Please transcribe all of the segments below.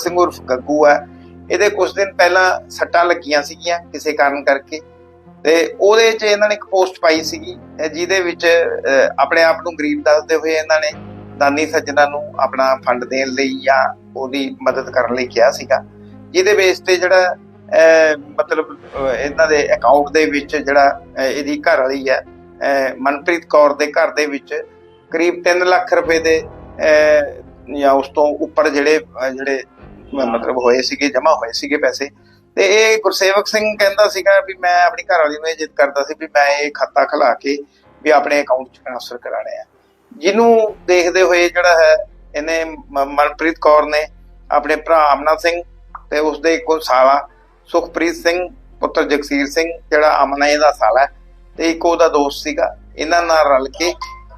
ਗੁਰਸੇਵਕ ਸਿੰਘ ਉਰਫ ਗੱਗੂ ਹੈ ਇਹਦੇ ਕੁਝ ਦਿਨ ਪਹਿਲਾਂ ਸੱਟਾਂ ਲੱਗੀਆਂ ਸੀਗੀਆਂ ਕਿਸੇ ਕਾਰਨ ਕਰਕੇ। ਤੇ ਉਹਦੇ 'ਚ ਇਹਨਾਂ ਨੇ ਇੱਕ ਪੋਸਟ ਪਾਈ ਸੀਗੀ ਜਿਹਦੇ ਵਿੱਚ ਆਪਣੇ ਆਪ ਨੂੰ ਗਰੀਬ ਦੱਸਦੇ ਹੋਏ ਇਹਨਾਂ ਨੇ ਦਾਨੀ ਸੱਜਣਾ ਨੂੰ ਆਪਣਾ ਫੰਡ ਦੇਣ ਲਈ ਜਾਂ ਉਹਦੀ ਮਦਦ ਕਰਨ ਲਈ ਕਿਹਾ ਸੀਗਾ। ਜਿਹਦੇ ਬੇਸ ਤੇ ਜਿਹੜਾ ਮਤਲਬ ਇਹਨਾਂ ਦੇ ਅਕਾਊਂਟ ਦੇ ਵਿੱਚ ਜਿਹੜਾ ਇਹਦੀ ਘਰ ਵਾਲੀ ਹੈ ਅਹ, ਮਨਪ੍ਰੀਤ ਕੌਰ ਦੇ ਘਰ ਦੇ ਵਿੱਚ ਕਰੀਬ 3 ਲੱਖ ਰੁਪਏ ਦੇ ਅਹ, ਜਾਂ ਉਸ ਤੋਂ ਉੱਪਰ ਜਿਹੜੇ ਜਿਹੜੇ ਮਤਲਬ ਹੋਏ ਸੀਗੇ, ਜਮਾ ਹੋਏ ਸੀਗੇ ਪੈਸੇ। ਤੇ ਇਹ ਗੁਰਸੇਵਕ ਸਿੰਘ ਕਹਿੰਦਾ ਸੀਗਾ ਵੀ ਮੈਂ ਆਪਣੀ ਘਰ ਵਾਲੀ ਨੂੰ ਜਿੱਦ ਕਰਦਾ ਸੀ ਵੀ ਮੈਂ ਇਹ ਖਾਤਾ ਖੁਲਾ ਕੇ ਵੀ ਆਪਣੇ ਅਕਾਊਂਟ 'ਚ ਟ੍ਰਾਂਸਫਰ ਕਰਾਣੇ ਆ। ਜਿਹਨੂੰ ਦੇਖਦੇ ਹੋਏ ਜਿਹੜਾ ਹੈ, ਇਹਨੇ ਮਨਪ੍ਰੀਤ ਕੌਰ ਨੇ ਆਪਣੇ ਭਰਾ ਅਮਨਾ ਸਿੰਘ ਤੇ ਉਸਦੇ ਇੱਕੋ ਸਾਲਾ, ਸੁਖਪ੍ਰੀਤ ਸਿੰਘ, ਪੁੱਤਰ ਜਗਸੀਰ ਸਿੰਘ, ਜਿਹੜਾ ਅਮਨਾ ਇਹਦਾ ਸਾਲਾ ਤੇ ਇੱਕ ਉਹਦਾ ਦੋਸਤ ਸੀਗਾ। ਇਹਨਾਂ ਨਾਲ ਰਲ ਕੇ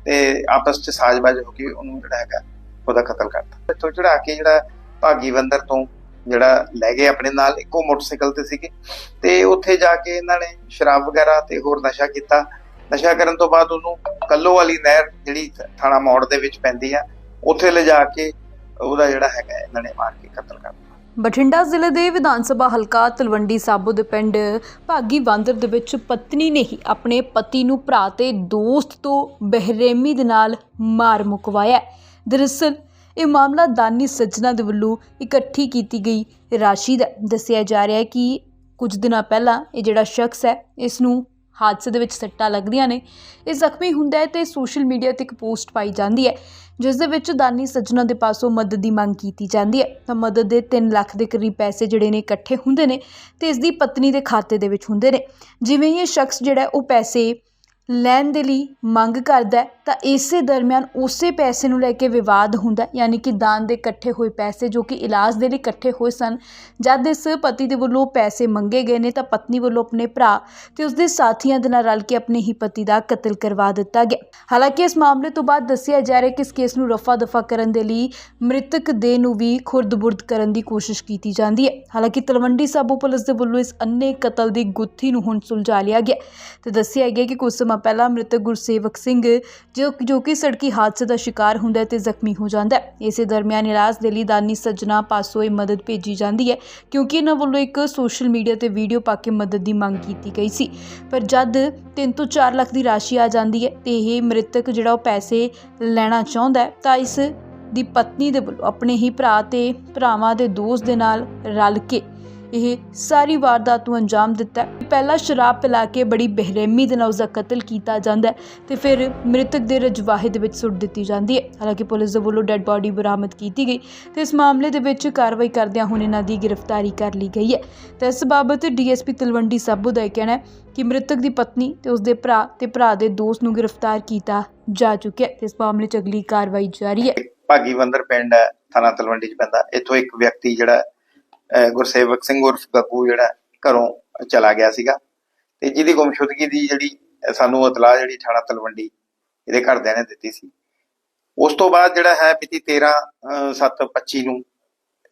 ਤੇ ਆਪਸ 'ਚ ਸਾਜ਼ਬਾਜ਼ ਹੋ ਕੇ ਉਹਨੂੰ ਜਿਹੜਾ ਹੈਗਾ ਉਹਦਾ ਕਤਲ ਕਰਤਾ। ਇੱਥੋਂ ਚੜਾ ਕੇ ਜਿਹੜਾ ਭਾਗੀ ਬੰਦਰ ਤੋਂ ਜਿਹੜਾ ਲੈ ਗਏ ਆਪਣੇ ਨਾਲ, ਇੱਕੋ ਮੋਟਰਸਾਈਕਲ ਤੇ ਸੀਗੇ। ਤੇ ਉੱਥੇ ਜਾ ਕੇ ਇਹਨਾਂ ਨੇ ਸ਼ਰਾਬ ਵਗੈਰਾ ਤੇ ਹੋਰ ਨਸ਼ਾ ਕੀਤਾ। ਨਸ਼ਾ ਕਰਨ ਤੋਂ ਬਾਅਦ ਉਹਨੂੰ ਕੱਲੋ ਵਾਲੀ ਨਹਿਰ ਜਿਹੜੀ ਥਾਣਾ ਮੋੜ ਦੇ ਵਿੱਚ ਪੈਂਦੀ ਆ, ਉੱਥੇ ਲਿਜਾ ਕੇ ਉਹਦਾ ਜਿਹੜਾ ਹੈਗਾ ਇਹਨਾਂ ਨੇ ਮਾਰ ਕੇ ਕਤਲ ਕਰਤਾ ਬਠਿੰਡਾ ਜ਼ਿਲ੍ਹੇ ਦੇ ਵਿਧਾਨ ਸਭਾ ਹਲਕਾ ਤਲਵੰਡੀ ਸਾਬੋ ਦੇ ਪਿੰਡ ਭਾਗੀ ਬਾਂਦਰ ਦੇ ਵਿੱਚ ਪਤਨੀ ਨੇ ਹੀ ਆਪਣੇ ਪਤੀ ਨੂੰ ਭਰਾ ਤੇ ਦੋਸਤ ਤੋਂ ਬਹਿਰੇਮੀ ਦੇ ਨਾਲ ਮਾਰ ਮੁਕਵਾਇਆ ਦਰਅਸਲ ਇਹ ਮਾਮਲਾ ਦਾਨੀ ਸੱਜਣਾ ਦੇ ਵੱਲੋਂ ਇਕੱਠੀ ਕੀਤੀ ਗਈ। ਰਾਸ਼ੀ ਦਾ ਦੱਸਿਆ ਜਾ ਰਿਹਾ ਹੈ ਕਿ ਕੁਝ ਦਿਨਾਂ ਪਹਿਲਾਂ ਇਹ ਜਿਹੜਾ ਸ਼ਖਸ ਹੈ, ਇਸ ਨੂੰ ਹਾਦਸੇ ਦੇ ਵਿੱਚ ਸੱਟਾਂ ਲੱਗਦੀਆਂ ਨੇ। ਇਹ ਜ਼ਖਮੀ ਹੁੰਦਾ ਹੈ ਤੇ ਸੋਸ਼ਲ ਮੀਡੀਆ ਤੇ ਇੱਕ ਪੋਸਟ ਪਾਈ ਜਾਂਦੀ ਹੈ, ਜਿਸ ਦੇ ਵਿੱਚ ਦਾਨੀ ਸੱਜਣਾ ਦੇ ਪਾਸੋਂ ਮਦਦ ਦੀ ਮੰਗ ਕੀਤੀ ਜਾਂਦੀ ਹੈ। ਤਾਂ ਮਦਦ ਦੇ 3 ਲੱਖ ਦੇ ਕਰੀਬ ਪੈਸੇ ਜਿਹੜੇ ਨੇ ਇਕੱਠੇ ਹੁੰਦੇ ਨੇ ਤੇ ਇਸ ਦੀ ਪਤਨੀ ਦੇ ਖਾਤੇ ਦੇ ਵਿੱਚ ਹੁੰਦੇ ਨੇ। ਜਿਵੇਂ ਹੀ ਇਹ ਸ਼ਖਸ ਜਿਹੜਾ ਉਹ ਪੈਸੇ ਲੈਣ ਦੇ ਲਈ ਮੰਗ ਕਰਦਾ ਤਾਂ ਇਸੇ ਦਰਮਿਆਨ ਉਸੇ ਪੈਸੇ ਨੂੰ ਲੈ ਕੇ ਵਿਵਾਦ ਹੁੰਦਾ ਯਾਨੀ ਕਿ ਦਾਨ ਦੇ ਇਕੱਠੇ ਹੋਏ ਪੈਸੇ ਜੋ ਕਿ ਇਲਾਜ ਦੇ ਲਈ ਇਕੱਠੇ ਹੋਏ ਸਨ। ਜਦ ਇਸ ਪਤੀ ਦੇ ਵੱਲੋਂ ਪੈਸੇ ਮੰਗੇ ਗਏ ਨੇ ਤਾਂ ਪਤਨੀ ਵੱਲੋਂ ਆਪਣੇ ਭਰਾ ਤੇ ਉਸਦੇ ਸਾਥੀਆਂ ਦੇ ਨਾਲ ਰਲ ਕੇ ਆਪਣੇ ਹੀ ਪਤੀ ਦਾ ਕਤਲ ਕਰਵਾ ਦਿੱਤਾ ਗਿਆ। ਹਾਲਾਂਕਿ ਇਸ ਮਾਮਲੇ ਤੋਂ ਬਾਅਦ ਦੱਸਿਆ ਜਾ ਰਿਹਾ ਕਿ ਇਸ ਕੇਸ ਨੂੰ ਰਫਾ ਦਫਾ ਕਰਨ ਦੇ ਲਈ ਮ੍ਰਿਤਕ ਦੇ ਨੂੰ ਵੀ ਖੁਰਦ-ਬੁਰਦ ਕਰਨ ਦੀ ਕੋਸ਼ਿਸ਼ ਕੀਤੀ ਜਾਂਦੀ ਹੈ। ਹਾਲਾਂਕਿ ਤਲਵੰਡੀ ਸਾਬੋ ਪੁਲਿਸ ਦੇ ਵੱਲੋਂ ਇਸ ਅੰਨੇ ਕਤਲ ਦੀ ਗੁੱਥੀ ਨੂੰ ਹੁਣ ਸੁਲਝਾ ਲਿਆ ਗਿਆ ਤੇ ਦੱਸਿਆ ਗਿਆ ਕਿ ਕੁਝ ਸਮਾਂ ਪਹਿਲਾਂ ਮ੍ਰਿਤਕ ਗੁਰਸੇਵਕ ਸਿੰਘ ਜੋ ਜੋ ਕਿ ਸੜਕੀ ਹਾਦਸੇ ਦਾ ਸ਼ਿਕਾਰ ਹੁੰਦਾ ਹੈ ਤੇ ਜ਼ਖਮੀ ਹੋ ਜਾਂਦਾ ਹੈ। ਇਸੇ ਦਰਮਿਆਨ ਇਲਾਜ ਦੇ ਲਈ ਦਾਨੀ ਸੱਜਣਾ ਪਾਸੋਂ ਇਹ ਮਦਦ ਭੇਜੀ ਜਾਂਦੀ ਹੈ, ਕਿਉਂਕਿ ਇਹਨਾਂ ਵੱਲੋਂ ਇੱਕ ਸੋਸ਼ਲ ਮੀਡੀਆ ਤੇ ਵੀਡੀਓ ਪਾ ਕੇ ਮਦਦ ਦੀ ਮੰਗ ਕੀਤੀ ਗਈ ਸੀ। ਪਰ ਜਦ 3 ਤੋਂ 4 ਲੱਖ ਦੀ ਰਾਸ਼ੀ ਆ ਜਾਂਦੀ ਹੈ ਤੇ ਇਹ ਮ੍ਰਿਤਕ ਜਿਹੜਾ ਉਹ ਪੈਸੇ ਲੈਣਾ ਚਾਹੁੰਦਾ ਹੈ, ਤਾਂ ਇਸ ਦੀ ਪਤਨੀ ਦੇ ਵੱਲੋਂ ਆਪਣੇ ਹੀ ਭਰਾ ਤੇ ਭਰਾਵਾਂ ਦੇ ਦੋਸਤ ਦੇ ਨਾਲ ਰਲ ਕੇ ਇਹ ਸਾਰੀ ਵਾਰਦਾਤ ਨੂੰ ਅੰਜਾਮ ਦਿੱਤਾ ਪਹਿਲਾਂ ਸ਼ਰਾਬ ਪਿਲਾ ਕੇ ਬੜੀ ਬੇਰਹਿਮੀ ਦੇ ਨਾਲ ਉਸ ਦਾ ਕਤਲ ਕੀਤਾ ਜਾਂਦਾ ਹੈ ਤੇ ਫਿਰ ਮ੍ਰਿਤਕ ਦੇ ਰਜਵਾਹੇ ਦੇ ਵਿੱਚ ਸੁੱਟ ਦਿੱਤੀ ਜਾਂਦੀ ਹੈ। ਹਾਲਾਂਕਿ ਪੁਲਿਸ ਦੇ ਵੱਲੋਂ ਡੈੱਡ ਬਾਡੀ ਬਰਾਮਦ ਕੀਤੀ ਗਈ ਤੇ ਇਸ ਮਾਮਲੇ ਦੇ ਵਿੱਚ ਕਾਰਵਾਈ ਕਰਦਿਆਂ ਹੁਣ ਇਹਨਾਂ ਦੀ ਗ੍ਰਿਫਤਾਰੀ ਕਰ ਲਈ ਗਈ ਹੈ। ਤੇ ਇਸ ਬਾਬਤ ਡੀਐਸਪੀ ਤਲਵੰਡੀ ਸਾਬੋ ਦਾ ਇਹ ਕਹਿਣਾ ਹੈ ਕਿ ਮ੍ਰਿਤਕ ਦੀ ਪਤਨੀ ਤੇ ਉਸਦੇ ਭਰਾ ਤੇ ਭਰਾ ਦੇ ਦੋਸਤ ਨੂੰ ਗ੍ਰਿਫਤਾਰ ਕੀਤਾ ਜਾ ਚੁੱਕਿਆ ਹੈ। ਤੇ ਇਸ ਮਾਮਲੇ 'ਚ ਅਗਲੀ ਕਾਰਵਾਈ ਜਾਰੀ ਹੈ। ਭਾਗੀ ਪਿੰਡ ਹੈ, ਥਾਣਾ ਤਲਵੰਡੀ ਚ ਪੈਂਦਾ। ਇੱਥੋਂ ਇੱਕ ਵਿਅਕਤੀ ਜਿਹੜਾ ਗੁਰਸੇਵਕ ਸਿੰਘ ਉਰਫ ਗੱਗੂ ਜਿਹੜਾ ਘਰੋਂ ਚਲਾ ਗਿਆ ਸੀਗਾ। ਤੇ ਜਿਹਦੀ ਗੁੰਮਸ਼ੁਦਗੀ ਦੀ ਜਿਹੜੀ ਸਾਨੂੰ ਇਤਲਾਹ ਜਿਹੜੀ ਥਾਣਾ ਤਲਵੰਡੀ ਇਹਦੇ ਘਰਦਿਆਂ ਨੇ ਦਿੱਤੀ ਸੀ। ਉਸ ਤੋਂ ਬਾਅਦ ਜਿਹੜਾ ਹੈ ਮਿਤੀ 13 7 25 ਨੂੰ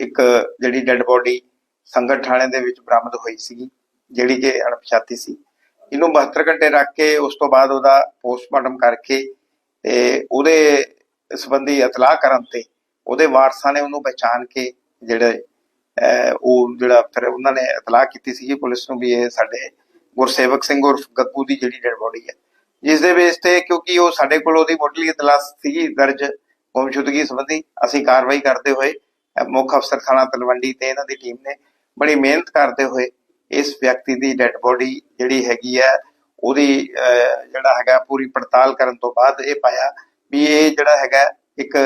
ਇੱਕ ਜਿਹੜੀ ਡੈੱਡ ਬੋਡੀ ਸੰਗਤ ਥਾਣੇ ਦੇ ਵਿੱਚ ਬਰਾਮਦ ਹੋਈ ਸੀਗੀ, ਜਿਹੜੀ ਕਿ ਅਣਪਛਾਤੀ ਸੀ। ਇਹਨੂੰ 72 ਘੰਟੇ ਰੱਖ ਕੇ ਉਸ ਤੋਂ ਬਾਅਦ ਉਹਦਾ ਪੋਸਟਮਾਰਟਮ ਕਰਕੇ ਤੇ ਉਹਦੇ ਸੰਬੰਧੀ ਇਤਲਾਹ ਕਰਨ ਤੇ ਉਹਦੇ ਵਾਰਸਾਂ ਨੇ ਉਹਨੂੰ ਪਛਾਣ ਕੇ ਜਿਹੜੇ ਉਹ ਜਿਹੜਾ ਫਿਰ ਉਹਨਾਂ ਨੇ ਇਤਲਾਹ ਕੀਤੀ ਸੀ ਪੁਲਿਸ ਨੂੰ ਵੀ ਇਹ ਸਾਡੇ ਗੁਰਸੇਵਕ ਸਿੰਘ ਉਰਫ ਗੱਗੂ ਦੀ ਜਿਹੜੀ ਡੈਡ ਬੋਡੀ ਹੈ। ਜਿਸ ਦੇ ਬੇਸ ਤੇ ਕਿਉਂਕਿ ਉਹ ਸਾਡੇ ਕੋਲ ਉਹਦੀ ਮੁੱਢਲੀ ਇਤਲਾਹ ਸੀ ਦਰਜ ਗੁੰਮਸ਼ੁਦਗੀ ਸੰਬੰਧੀ, ਅਸੀਂ ਕਾਰਵਾਈ ਕਰਦੇ ਹੋਏ ਮੁੱਖ ਅਫਸਰ ਥਾਣਾ ਤਲਵੰਡੀ ਤੇ ਇਹਨਾਂ ਦੀ ਟੀਮ ਨੇ ਬੜੀ ਮਿਹਨਤ ਕਰਦੇ ਹੋਏ ਇਸ ਵਿਅਕਤੀ ਦੀ ਡੈਡ ਬੋਡੀ ਜਿਹੜੀ ਹੈਗੀ ਆ ਉਹਦੀ ਜਿਹੜਾ ਹੈਗਾ ਪੂਰੀ ਪੜਤਾਲ ਕਰਨ ਤੋਂ ਬਾਅਦ ਇਹ ਪਾਇਆ ਵੀ ਇਹ ਜਿਹੜਾ ਹੈਗਾ ਇੱਕ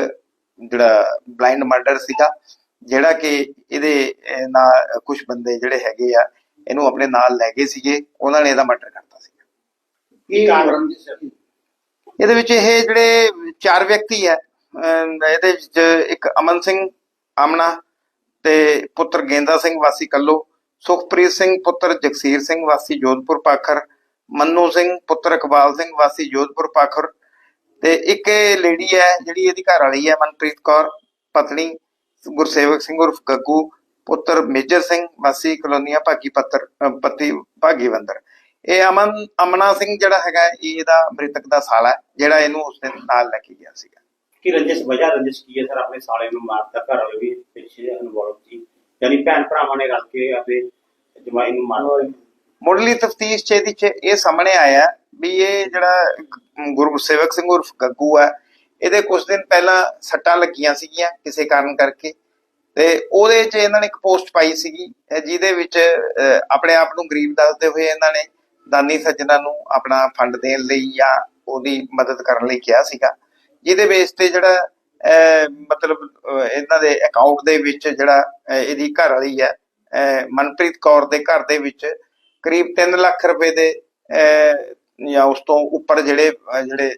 ਜਿਹੜਾ ਬਲਾਈਂਡ ਮਰਡਰ ਸੀਗਾ। ਜਿਹੜਾ ਕਿ ਇਹਦੇ ਨਾਲ ਕੁਝ ਬੰਦੇ ਜਿਹੜੇ ਹੈਗੇ ਆ ਇਹਨੂੰ ਆਪਣੇ ਨਾਲ ਲੈ ਗਏ ਸੀਗੇ। ਉਹਨਾਂ ਨੇ ਇਹਦਾ ਮਰਡਰ ਕਰਤਾ ਸੀ ਕੀ ਕਾਰਨ ਜੀ ਸਰ? ਇਹਦੇ ਵਿੱਚ ਇਹ ਜਿਹੜੇ ਚਾਰ ਵਿਅਕਤੀ ਹੈ ਅਹ, ਇਹਦੇ ਵਿੱਚ ਇੱਕ ਅਮਨ ਸਿੰਘ ਆਮਣਾ ਤੇ ਪੁੱਤਰ ਗੇਂਦਾ ਸਿੰਘ ਵਾਸੀ ਕੱਲੋ ਸੁਖਪ੍ਰੀਤ ਸਿੰਘ ਪੁੱਤਰ ਜਗਸੀਰ ਸਿੰਘ ਵਾਸੀ ਜੋਧਪੁਰ ਪਾਖਰ ਮੰਨੂ ਸਿੰਘ ਪੁੱਤਰ ਇਕਬਾਲ ਸਿੰਘ ਵਾਸੀ ਜੋਧਪੁਰ ਪਾਖਰ ਤੇ ਇੱਕ ਲੇਡੀ ਹੈ ਜਿਹੜੀ ਇਹਦੀ ਘਰ ਵਾਲੀ ਹੈ ਮਨਪ੍ਰੀਤ ਕੌਰ ਪਤਨੀ ਗੁਰਸੇਵਕ ਸਿੰਘ ਉਰਫ ਗੱਗੂ ਪੁੱਤਰ ਮੇਜਰ ਸਿੰਘ ਵਾਸੀ ਕਲੋਨੀਆ ਭਾਗੀ ਪੱਤਰ ਪਤੀ ਭਾਗੀ ਬੰਦਰ ਇਹ ਅਮਨ ਅਮਨਾ ਸਿੰਘ ਜਿਹੜਾ ਹੈਗਾ ਇਹ ਇਹਦਾ ਮ੍ਰਿਤਕ ਦਾ ਸਾਲਾ ਜਿਹੜਾ ਇਹਨੂੰ ਉਸ ਦਿਨ ਨਾਲ ਲੈ ਕੇ ਗਿਆ ਸੀਗਾ। ਕੀ ਰੰਜਿਸ਼ ਵਜ੍ਹਾ ਰੰਜਿਸ਼ ਕੀ ਹੈ ਸਰ? ਆਪਣੇ ਸਾਲੇ ਨੂੰ ਮਾਰਤਾ ਘਰ ਵਾਲੇ ਵੀ ਪਿੱਛੇ ਇਨਵੋਲਵ ਸੀ। ਯਾਨੀ ਭੈਣ ਭਰਾਵਾਂ ਨੇ ਰਲ ਕੇ ਆਪਣੇ ਜਮਾਈ ਨੂੰ ਮਾਰਤਾ ਮੁੱਢਲੀ ਤਫਤੀਸ਼ ਚ ਇਹਦੀ ਚ ਇਹ ਸਾਹਮਣੇ ਆਇਆ ਵੀ ਇਹ ਜਿਹੜਾ ਗੁਰੂ ਸੇਵਕ ਸਿੰਘ ਉਰਫ ਗੱਗੂ ਹੈ ਇਹਦੇ ਕੁਝ ਦਿਨ ਪਹਿਲਾਂ ਸੱਟਾਂ ਲੱਗੀਆਂ ਸੀਗੀਆਂ ਕਿਸੇ ਕਾਰਨ ਕਰਕੇ। ਤੇ ਉਹਦੇ ਚ ਇਹਨਾਂ ਨੇ ਇੱਕ ਪੋਸਟ ਪਾਈ ਸੀਗੀ ਜਿਹਦੇ ਵਿੱਚ ਆਪਣੇ ਆਪ ਨੂੰ ਗਰੀਬ ਦੱਸਦੇ ਹੋਏ ਇਹਨਾਂ ਨੇ ਦਾਨੀ ਸੱਜਣਾ ਨੂੰ ਆਪਣਾ ਫੰਡ ਦੇਣ ਲਈ ਜਾਂ ਉਹਦੀ ਮਦਦ ਕਰਨ ਲਈ ਕਿਹਾ ਸੀਗਾ। ਜਿਹਦੇ ਬੇਸ ਤੇ ਜਿਹੜਾ ਮਤਲਬ ਇਹਨਾਂ ਦੇ ਅਕਾਊਂਟ ਦੇ ਵਿੱਚ ਜਿਹੜਾ ਇਹਦੀ ਘਰ ਵਾਲੀ ਹੈ ਮਨਪ੍ਰੀਤ ਕੌਰ ਦੇ ਘਰ ਦੇ ਵਿੱਚ ਕਰੀਬ 3 ਲੱਖ ਰੁਪਏ ਦੇ ਅਹ, ਜਾਂ ਉਸ ਤੋਂ ਉੱਪਰ ਜਿਹੜੇ ਜਿਹੜੇ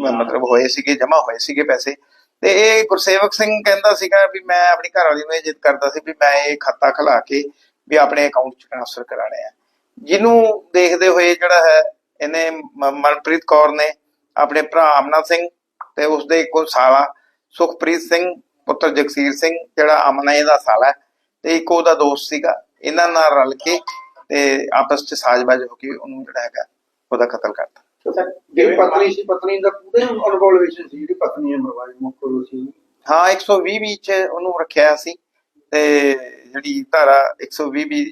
ਮਤਲਬ ਹੋਏ ਸੀਗੇ, ਜਮਾ ਹੋਏ ਸੀਗੇ ਪੈਸੇ। ਤੇ ਇਹ ਗੁਰਸੇਵਕ ਸਿੰਘ ਕਹਿੰਦਾ ਸੀਗਾ ਵੀ ਮੈਂ ਆਪਣੀ ਘਰ ਵਾਲੀ ਨੂੰ ਇਹ ਜਿੱਦ ਕਰਦਾ ਸੀ ਵੀ ਮੈਂ ਇਹ ਖਾਤਾ ਖੁਲਾ ਕੇ ਵੀ ਆਪਣੇ ਅਕਾਊਂਟ 'ਚ ਟ੍ਰਾਂਸਫਰ ਕਰਾਣੇ ਆ। ਜਿਹਨੂੰ ਦੇਖਦੇ ਹੋਏ ਜਿਹੜਾ ਹੈ, ਇਹਨੇ ਮਨਪ੍ਰੀਤ ਕੌਰ ਨੇ ਆਪਣੇ ਭਰਾ ਅਮਨਾ ਸਿੰਘ ਤੇ ਉਸਦੇ ਇੱਕੋ ਸਾਲਾ, ਸੁਖਪ੍ਰੀਤ ਸਿੰਘ, ਪੁੱਤਰ ਜਗਸੀਰ ਸਿੰਘ, ਜਿਹੜਾ ਅਮਨਾ ਇਹਦਾ ਸਾਲਾ ਤੇ ਇੱਕ ਉਹਦਾ ਦੋਸਤ ਸੀਗਾ। ਇਹਨਾਂ ਨਾਲ ਰਲ ਕੇ ਤੇ ਆਪਸ 'ਚ ਸਾਜ਼ਬਾਜ਼ ਹੋ ਕੇ ਉਹਨੂੰ ਜਿਹੜਾ ਹੈਗਾ, ਉਹਦਾ ਕਤਲ ਕਰਤਾ। ਜਿਹੜੀ ਪਤਨੀ ਸੀ ਪਤਨੀ ਦਾ ਪੂਰੇ ਇਨਵੋਲਵੇਸ਼ਨ ਸੀ ਜਿਹੜੀ ਪਤਨੀ ਹੈ ਮਰਵਾਈ ਮੁੱਖ ਸੀ। ਹਾਂ 120 ਵਿੱਚ ਉਹਨੂੰ ਰੱਖਿਆ ਸੀ ਤੇ ਜਿਹੜੀ ਧਾਰਾ 120 ਵੀ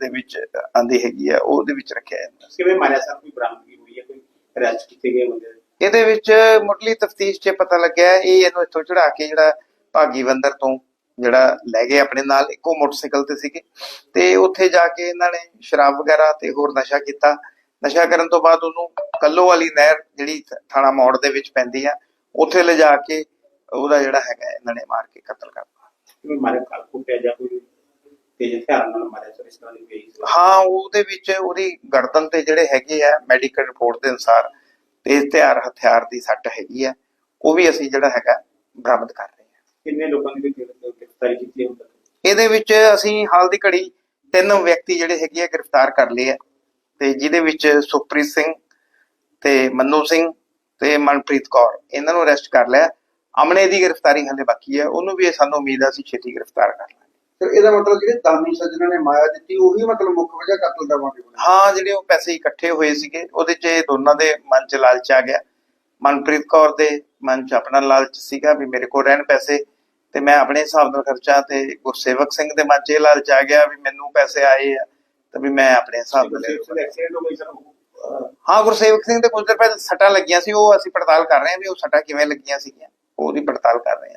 ਦੇ ਵਿੱਚ ਆਂਦੀ ਹੈਗੀ ਆ ਉਹਦੇ ਵਿੱਚ ਰੱਖਿਆ ਜਾਂਦਾ ਸੀ। ਕਿਵੇਂ ਮਾਰਿਆ ਸਰ ਕੋਈ ਬਰਾਮਦਗੀ ਹੋਈ ਹੈ ਕੋਈ ਅਰੈਸਟ ਕੀਤੇ ਗਏ ਬੰਦੇ ਇਹਦੇ ਵਿੱਚ ਮੁੱਢਲੀ ਤਫਤੀਸ਼ 'ਚ ਪਤਾ ਲੱਗਿਆ ਇਹ ਇਹਨੂੰ ਇੱਥੋਂ ਚੜਾ ਕੇ ਜਿਹੜਾ ਭਾਗੀ ਬੰਦਰ ਤੋਂ ਜਿਹੜਾ ਲੈ ਗਏ ਆਪਣੇ ਨਾਲ ਇੱਕੋ ਮੋਟਰਸਾਈਕਲ ਤੇ ਸੀਗੇ। ਤੇ ਉੱਥੇ ਜਾ ਕੇ ਇਹਨਾਂ ਨੇ ਸ਼ਰਾਬ ਵਗੈਰਾ ਤੇ ਹੋਰ ਨਸ਼ਾ ਕੀਤਾ। ਨਸ਼ਾ ਕਰਨ ਤੋਂ ਬਾਅਦ ਉਹਨੂੰ ਕੱਲੋ ਵਾਲੀ ਨਹਿਰ ਜਿਹੜੀ ਥਾਣਾ ਮੋੜ ਦੇ ਵਿੱਚ ਪੈਂਦੀ ਆ ਉੱਥੇ ਲਿਜਾ ਕੇ ਉਹਦਾ ਜਿਹੜਾ ਹੈਗਾ ਇਹਨਾਂ ਨੇ ਮਾਰ ਕੇ ਕਤਲ ਕਰਤਾ ਕਿਵੇਂ ਮਾਰਿਆ ਕਾਲ ਕੁੱਟਿਆ ਜਾਂ ਕੋਈ ਤੇਜ਼ ਹਥਿਆਰ ਨਾਲ ਮਾਰਿਆ ਇਸ ਹਾਂ ਉਹਦੇ ਵਿੱਚ ਉਹਦੀ ਗਰਦਨ ਤੇ ਜਿਹੜੇ ਹੈਗੇ ਆ ਮੈਡੀਕਲ ਰਿਪੋਰਟ ਦੇ ਅਨੁਸਾਰ ਤੇਜ਼ ਧਾਰ ਹਥਿਆਰ ਦੀ ਸੱਟ ਹੈਗੀ ਆ ਉਹ ਵੀ ਅਸੀਂ ਜਿਹੜਾ ਹੈਗਾ ਬਰਾਮਦ ਕਰ ਰਹੇ ਹਾਂ। ਕਿੰਨੇ ਲੋਕਾਂ ਦੀ ਗ੍ਰਿਫਤਾਰੀ ਕੀਤੀ ਹੈ ਇਹਦੇ ਵਿੱਚ ਅਸੀਂ ਹਾਲ ਦੀ ਘੜੀ ਤਿੰਨ ਵਿਅਕਤੀ ਜਿਹੜੇ ਹੈਗੇ ਆ ਗ੍ਰਿਫਤਾਰ ਕਰ ਲਏ ਆ। ਤੇ ਜਿਹਦੇ ਵਿੱਚ ਸੁਖਪ੍ਰੀਤ ਸਿੰਘ ਤੇ ਮੰਨੂ ਸਿੰਘ ਤੇ ਮਨਪ੍ਰੀਤ ਕੌਰ ਇਹਨਾਂ ਨੂੰ ਅਰੈਸਟ ਕਰ ਲਿਆ। ਅਮਨੇ ਦੀ ਗ੍ਰਿਫਤਾਰੀ ਹਲੇ ਬਾਕੀ ਹੈ। ਉਹਨੂੰ ਵੀ ਸਾਨੂੰ ਉਮੀਦ ਆ ਅਸੀਂ ਛੇਤੀ ਗ੍ਰਿਫਤਾਰ ਕਰ ਲਾਂਗੇ। ਫਿਰ ਇਹਦਾ ਮਤਲਬ ਜਿਹੜੇ ਦਾਨੀ ਸੱਜਣਾ ਨੇ ਮਾਇਆ ਦਿੱਤੀ ਉਹੀ ਮਤਲਬ ਮੁੱਖ ਵਜ੍ਹਾ ਕਤਲ ਦਾ ਬਣਿਆ ਹਾਂ ਜਿਹੜੇ ਉਹ ਪੈਸੇ ਇਕੱਠੇ ਹੋਏ ਸੀਗੇ ਉਹਦੇ 'ਚ ਇਹ ਦੋਨਾਂ ਦੇ ਮਨ 'ਚ ਲਾਲਚ ਆ ਗਿਆ। ਮਨਪ੍ਰੀਤ ਕੌਰ ਦੇ ਮਨ 'ਚ ਆਪਣਾ ਲਾਲਚ ਸੀਗਾ ਵੀ ਮੇਰੇ ਕੋਲ ਰਹਿਣ ਪੈਸੇ ਤੇ ਮੈਂ ਆਪਣੇ ਹਿਸਾਬ ਨਾਲ ਖਰਚਾ ਤੇ ਗੁਰਸੇਵਕ ਸਿੰਘ ਦੇ ਮਨ 'ਚ ਇਹ ਲਾਲਚ ਆ ਗਿਆ ਵੀ ਮੈਨੂੰ ਪੈਸੇ ਆਏ ਆ। ਤੇ ਵੀ ਮੈਂ ਆਪਣੇ ਹਿਸਾਬ ਨਾਲ ਹਾਂ ਗੁਰਸੇਵਕ ਸਿੰਘ ਦੇ ਕੁਝ ਦਿਨ ਪਹਿਲਾਂ ਸੱਟਾਂ ਲੱਗੀਆਂ ਸੀ ਉਹ ਅਸੀਂ ਪੜਤਾਲ ਕਰ ਰਹੇ ਹਾਂ ਵੀ ਉਹ ਸੱਟਾਂ ਕਿਵੇਂ ਲੱਗੀਆਂ ਸੀਗੀਆਂ। ਉਹਦੀ ਪੜਤਾਲ ਕਰ ਰਹੇ ਹਾਂ।